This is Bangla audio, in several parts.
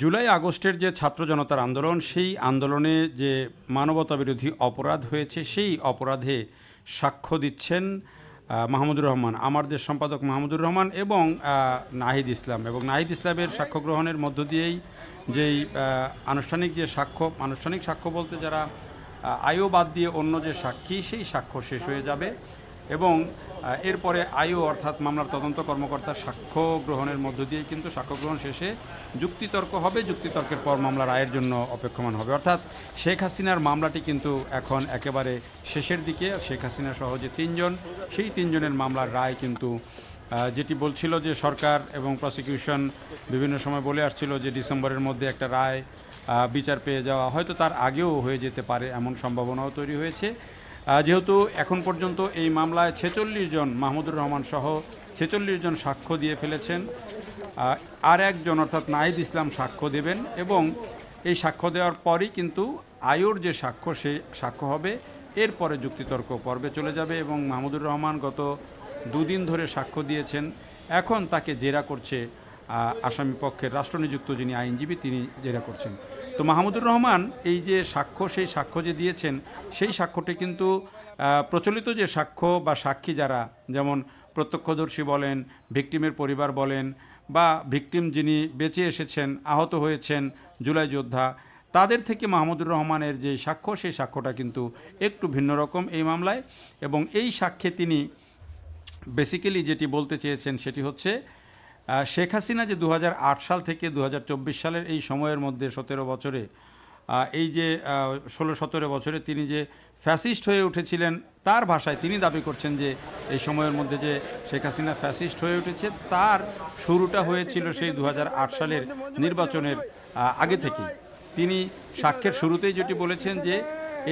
জুলাই আগস্টের যে ছাত্র জনতার আন্দোলন, সেই আন্দোলনে যে মানবতা বিরোধী অপরাধ হয়েছে, সেই অপরাধে সাক্ষ্য দিচ্ছেন মাহমুদুর রহমান। আমার দেশ সম্পাদক মাহমুদুর রহমান এবং নাহিদ ইসলাম। এবং নাহিদ ইসলামের সাক্ষ্য গ্রহণের মধ্য দিয়েই যেই আনুষ্ঠানিক যে সাক্ষ্য, আনুষ্ঠানিক সাক্ষ্য বলতে যারা আয়ু বাদ দিয়ে অন্য যে সাক্ষী, সেই সাক্ষ্য শেষ হয়ে যাবে। এবং এরপরে আয়ু অর্থাৎ মামলার তদন্ত কর্মকর্তার সাক্ষ্য গ্রহণের মধ্য দিয়ে কিন্তু সাক্ষ্য গ্রহণ শেষে যুক্তিতর্ক হবে, যুক্তিতর্কের পর মামলা রায়ের জন্য অপেক্ষমান হবে। অর্থাৎ শেখ হাসিনার মামলাটি কিন্তু এখন একেবারে শেষের দিকে। শেখ হাসিনা সহ যে তিনজন, সেই তিনজনের মামলার রায় কিন্তু যেটি বলছিল যে সরকার এবং প্রসিকিউশন বিভিন্ন সময় বলে আসছিল যে ডিসেম্বরের মধ্যে একটা রায় বিচার পেয়ে যাওয়া হয়তো তার আগেও হয়ে যেতে পারে এমন সম্ভাবনাও তৈরি হয়েছে। যেহেতু এখন পর্যন্ত এই মামলায় ছেচল্লিশ জন মাহমুদুর রহমান সহ ছেচল্লিশ জন সাক্ষ্য দিয়ে ফেলেছেন আর একজন অর্থাৎ নাহিদ ইসলাম সাক্ষ্য দেবেন এবং এই সাক্ষ্য দেওয়ার পরই কিন্তু আয়ুর যে সাক্ষ্য, সে সাক্ষ্য হবে, এরপরে যুক্তিতর্ক পর্বে চলে যাবে এবং মাহমুদুর রহমান গত দুদিন ধরে সাক্ষ্য দিয়েছেন, এখন তাকে জেরা করছে আসামি পক্ষের রাষ্ট্রনিযুক্ত যিনি আইনজীবী, তিনি জেরা করছেন। তো মাহমুদুর রহমান এই যে সাক্ষ্য, সেই সাক্ষ্য যে দিয়েছেন, সেই সাক্ষ্যটি কিন্তু প্রচলিত যে সাক্ষ্য বা সাক্ষী যারা, যেমন প্রত্যক্ষদর্শী বলেন, ভিকটিমের পরিবার বলেন, বা ভিকটিম যিনি বেঁচে এসেছেন, আহত হয়েছেন জুলাই যোদ্ধা, তাদের থেকে মাহমুদুর রহমানের যে সাক্ষ্য, সেই সাক্ষ্যটা কিন্তু একটু ভিন্ন রকম এই মামলায়। এবং এই সাক্ষ্যে তিনি বেসিক্যালি যেটি বলতে চেয়েছেন সেটি হচ্ছে শেখ হাসিনা যে দু হাজার আট সাল থেকে দু হাজার চব্বিশ সালের এই সময়ের মধ্যে সতেরো বছরে এই যে ষোলো সতেরো বছরে তিনি যে ফ্যাসিস্ট হয়ে উঠেছিলেন, তার ভাষায় তিনি দাবি করছেন যে এই সময়ের মধ্যে যে শেখ হাসিনা ফ্যাসিস্ট হয়ে উঠেছে, তার শুরুটা হয়েছিল সেই দু হাজার আট সালের নির্বাচনের আগে থেকেই। তিনি সাক্ষ্যের শুরুতেই যেটি বলেছেন যে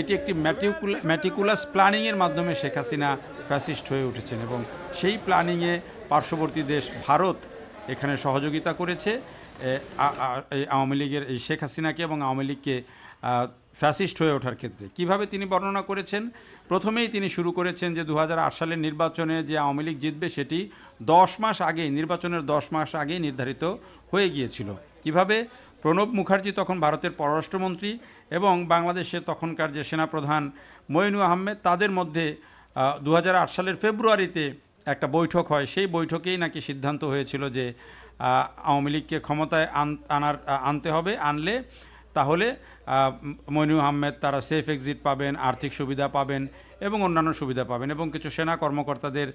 এটি একটি ম্যাটিকুলা, ম্যাটিকুলাস প্ল্যানিংয়ের মাধ্যমে শেখ হাসিনা ফ্যাসিস্ট হয়ে উঠেছেন এবং সেই প্ল্যানিংয়ে পার্শ্ববর্তী দেশ ভারত এখানে সহযোগিতা করেছে আওয়ামী লীগের শেখ হাসিনাকে এবং আওয়ামী লীগকে ফ্যাসিস্ট হয়ে ওঠার ক্ষেত্রে। কীভাবে তিনি বর্ণনা করেছেন? প্রথমেই তিনি শুরু করেছেন যে দু হাজার আট সালের নির্বাচনে যে আওয়ামী লীগ জিতবে সেটি দশ মাস আগেই, নির্বাচনের দশ মাস আগেই নির্ধারিত হয়ে গিয়েছিল। কীভাবে? প্রণব মুখার্জি তখন ভারতের পররাষ্ট্রমন্ত্রী এবং বাংলাদেশে তখনকার যে সেনাপ্রধান মইনু আহমেদ, তাদের মধ্যে দু হাজার আট সালের ফেব্রুয়ারিতে একটা বৈঠক হয়। সেই বৈঠকেই নাকি সিদ্ধান্ত হয়েছিল যে আওয়ামী লীগকে ক্ষমতায় আন- আনার আনতে হবে, আনলে তাহলে মইনু আহমেদ তারা সেফ এক্সিট পাবেন, আর্থিক সুবিধা পাবেন এবং অন্যান্য সুবিধা পাবেন এবং কিছু সেনা কর্মকর্তাদের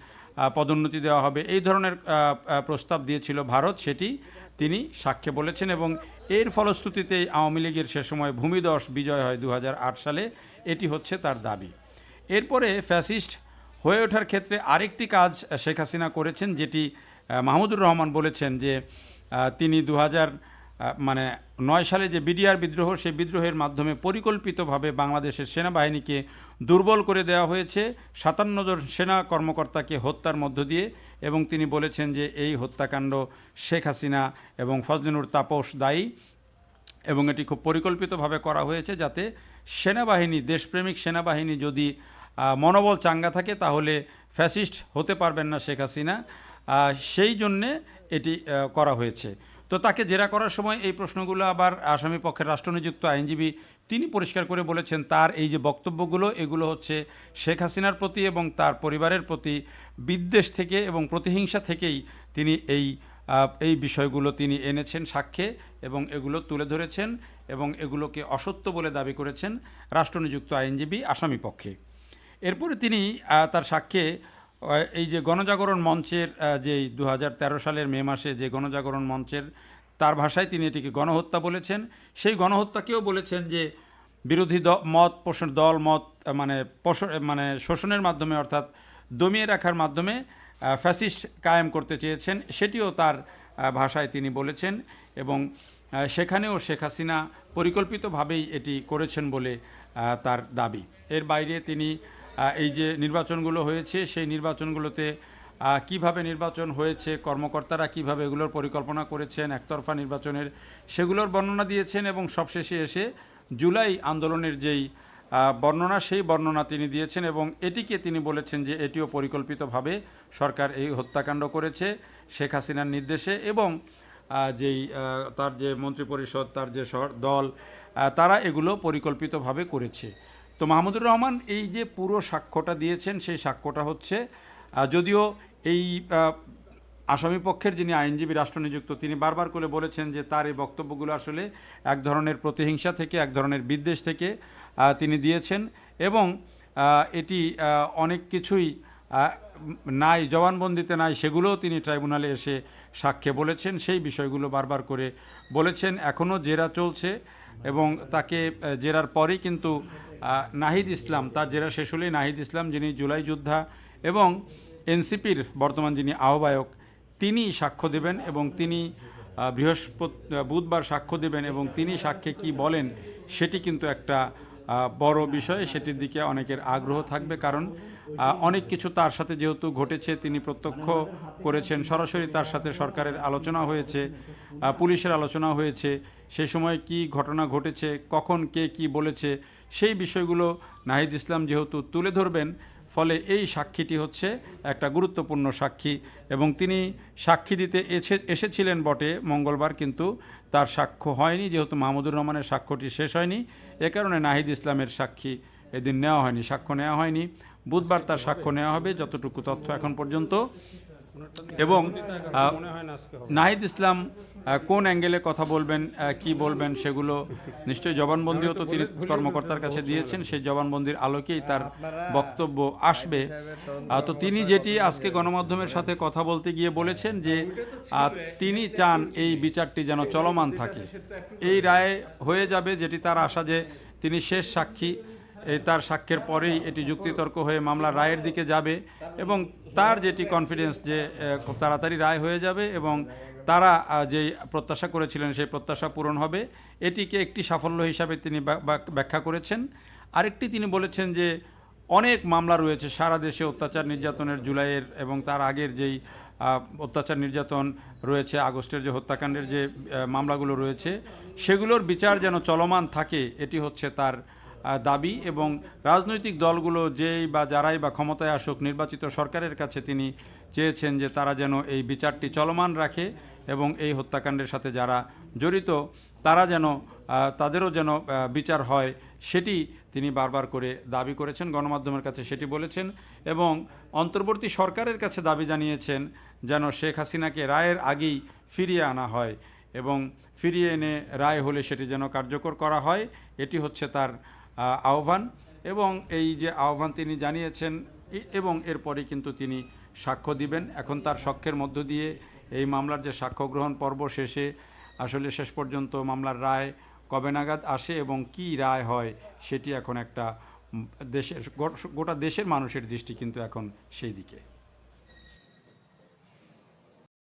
পদোন্নতি দেওয়া হবে। এই ধরনের প্রস্তাব দিয়েছিল ভারত, সেটি তিনি সাক্ষ্যে বলেছেন এবং এর ফলশ্রুতিতে আওয়ামী লীগের সে সময় ভূমিদশ বিজয় হয় দু হাজার আট সালে। এটি হচ্ছে তার দাবি। এরপরে ফ্যাসিস্ট হয়ে ওঠার ক্ষেত্রে আরেকটি কাজ শেখ হাসিনা করেছেন, যেটি মাহমুদুর রহমান বলেছেন যে তিনি দু হাজার মানে নয় সালে যে বিডিআর বিদ্রোহ, সেই বিদ্রোহের মাধ্যমে পরিকল্পিতভাবে বাংলাদেশের সেনাবাহিনীকে দুর্বল করে দেওয়া হয়েছে। সাতান্ন জন সেনা কর্মকর্তাকে হত্যার মধ্য দিয়ে এবং তিনি বলেছেন যে, এই হত্যাকাণ্ড শেখ হাসিনা এবং ফজলিনুর তাপস দায়ী এবং এটি খুব পরিকল্পিতভাবে করা হয়েছে যাতে সেনাবাহিনী, দেশপ্রেমিক সেনাবাহিনী যদি মনোবল চাঙ্গা থাকে, তাহলে ফ্যাসিস্ট হতে পারবেন না শেখ হাসিনা। সেই জন্যে এটি করা হয়েছে। তো তাকে জেরা করার সময় এই প্রশ্নগুলো আবার আসামি পক্ষের রাষ্ট্রনিযুক্ত আইনজীবী তিনি পরিষ্কার করে বলেছেন, তার এই যে বক্তব্যগুলো, এগুলো হচ্ছে শেখ হাসিনার প্রতি এবং তার পরিবারের প্রতি বিদ্বেষ থেকে এবং প্রতিহিংসা থেকেই তিনি এই এই বিষয়গুলো তিনি এনেছেন সাক্ষ্যে এবং এগুলো তুলে ধরেছেন এবং এগুলোকে অসত্য বলে দাবি করেছেন রাষ্ট্রনিযুক্ত আইনজীবী আসামি পক্ষে। এরপরে তিনি তার সাক্ষ্যে এই যে গণজাগরণ মঞ্চের যেই দু সালের মে মাসে যে গণজাগরণ মঞ্চের, তার ভাষায় তিনি এটিকে গণহত্যা বলেছেন। সেই গণহত্যাকেও বলেছেন যে বিরোধী দ, মত পোষণ, দল মত মানে পোষণ মানে শোষণের মাধ্যমে অর্থাৎ দমিয়ে রাখার মাধ্যমে ফ্যাসিস্ট কায়েম করতে চেয়েছেন, সেটিও তার ভাষায় তিনি বলেছেন এবং সেখানেও শেখ হাসিনা পরিকল্পিতভাবেই এটি করেছেন বলে তার দাবি। এর বাইরে তিনি এই যে নির্বাচনগুলো হয়েছে, সেই নির্বাচনগুলোতে কীভাবে নির্বাচন হয়েছে, কর্মকর্তারা কীভাবে এগুলোর পরিকল্পনা করেছেন, একতরফা নির্বাচনের সেগুলোর বর্ণনা দিয়েছেন এবং সবশেষে এসে জুলাই আন্দোলনের যেই বর্ণনা, সেই বর্ণনা তিনি দিয়েছেন এবং এটিকে তিনি বলেছেন যে এটিও পরিকল্পিতভাবে সরকার এই হত্যাকাণ্ড করেছে শেখ হাসিনার নির্দেশে এবং যেই তার যে মন্ত্রিপরিষদ, তার যে দল তারা এগুলো পরিকল্পিতভাবে করেছে। তো মাহমুদুর রহমান, এই যে পুরো সাক্ষ্যটা দিয়েছেন, সেই সাক্ষ্যটা হচ্ছে যদিও এই আসামি পক্ষের যিনি আইনজীবী রাষ্ট্রনিযুক্ত, তিনি বারবার করে বলেছেন যে তার এই বক্তব্যগুলো আসলে এক ধরনের প্রতিহিংসা থেকে, এক ধরনের বিদ্বেষ থেকে তিনি দিয়েছেন এবং এটি অনেক কিছুই নাই, জবানবন্দিতে নাই, সেগুলোও তিনি ট্রাইব্যুনালে এসে সাক্ষ্যে বলেছেন, সেই বিষয়গুলো বারবার করে বলেছেন এখনও জেরা চলছে এবং তাকে জেরার পরেই কিন্তু নাহিদ ইসলাম, তার জেরা শেষ হলেই নাহিদ ইসলাম, যিনি জুলাই যোদ্ধা, এবং এনসিপির বর্তমান যিনি আহ্বায়ক, তিনি সাক্ষ্য দেবেন এবং তিনি বৃহস্পতি, বুধবার সাক্ষ্য দেবেন এবং তিনি সাক্ষ্যে কি বলেন, সেটি কিন্তু একটা বড় বিষয়। সেটির দিকে অনেকের আগ্রহ থাকবে, কারণ অনেক কিছু তার সাথে যেহেতু ঘটেছে, তিনি প্রত্যক্ষ করেছেন। সরাসরি তার সাথে সরকারের আলোচনা হয়েছে পুলিশের আলোচনা হয়েছে, সে সময় কি ঘটনা ঘটেছে, কখন কে কি বলেছে, সেই বিষয়গুলো নাহিদ ইসলাম যেহেতু তুলে ধরবেন, ফলে এই সাক্ষীটি হচ্ছে একটা গুরুত্বপূর্ণ সাক্ষী এবং তিনি সাক্ষী দিতে এসে এসেছিলেন বটে, মঙ্গলবার কিন্তু তার সাক্ষ্য হয়নি, যেহেতু মাহমুদুর রহমানের সাক্ষ্যটি শেষ হয়নি, এ কারণে নাহিদ ইসলামের সাক্ষী এদিন নেওয়া হয়নি, সাক্ষ্য নেওয়া হয়নি। বুধবার তার সাক্ষ্য নেওয়া হবে, যতটুকু তথ্য এখন পর্যন্ত। এবং নাহিদ ইসলাম কোন অ্যাঙ্গেলে কথা বলবেন কি বলবেন সেগুলো নিশ্চয়ই জবানবন্দিও তো তিনি কর্মকর্তার কাছে দিয়েছেন, সেই জবানবন্দির আলোকেই তার বক্তব্য আসবে। তো তিনি যেটি আজকে গণমাধ্যমের সাথে কথা বলতে গিয়ে বলেছেন যে তিনি চান এই বিচারটি যেন চলমান থাকে। এই রায় হয়ে যাবে যেটি তার আশা যে তিনি শেষ সাক্ষী এই তার সাক্ষ্যের পরেই এটি যুক্তিতর্ক হয়ে মামলার রায়ের দিকে যাবে এবং তার যেটি কনফিডেন্স যে খুব তাড়াতাড়ি রায় হয়ে যাবে এবং তারা যেই প্রত্যাশা করেছিলেন সেই প্রত্যাশা পূরণ হবে। এটিকে একটি সাফল্য হিসাবে তিনি ব্যাখ্যা করেছেন। আরেকটি তিনি বলেছেন যে, অনেক মামলা রয়েছে সারা দেশে অত্যাচার নির্যাতনের জুলাইয়ের এবং তার আগের যেই অত্যাচার নির্যাতন রয়েছে, আগস্টের যে হত্যাকাণ্ডের যে মামলাগুলো রয়েছে, সেগুলোর বিচার যেন চলমান থাকে, এটি হচ্ছে তার দাবি এবং রাজনৈতিক দলগুলো যেই বা যারাই বা ক্ষমতায় আসুক, নির্বাচিত সরকারের কাছে তিনি চেয়েছেন যে তারা যেন এই বিচারটি চলমান রাখে এবং এই হত্যাকাণ্ডের সাথে যারা জড়িত, তারা যেন তাদেরও যেন বিচার হয়, সেটি তিনি বারবার করে দাবি করেছেন, গণমাধ্যমের কাছে সেটি বলেছেন এবং অন্তর্বর্তী সরকারের কাছে দাবি জানিয়েছেন যেন শেখ হাসিনাকে রায়ের আগেই ফিরিয়ে আনা হয় এবং ফিরিয়ে এনে রায় হলে সেটি যেন কার্যকর করা হয়, এটি হচ্ছে তার আহ্বান এবং এই যে আহ্বান তিনি জানিয়েছেন এবং এরপরে কিন্তু তিনি সাক্ষ্য দিবেন। এখন তার সাক্ষ্যের মধ্য দিয়ে এই মামলার যে সাক্ষ্য গ্রহণ পর্ব শেষে আসলে শেষ পর্যন্ত মামলার রায় কবে নাগাদ আসে এবং কি রায় হয় সেটি এখন একটা দেশের গোটা দেশের মানুষের দৃষ্টি কিন্তু এখন সেই দিকে।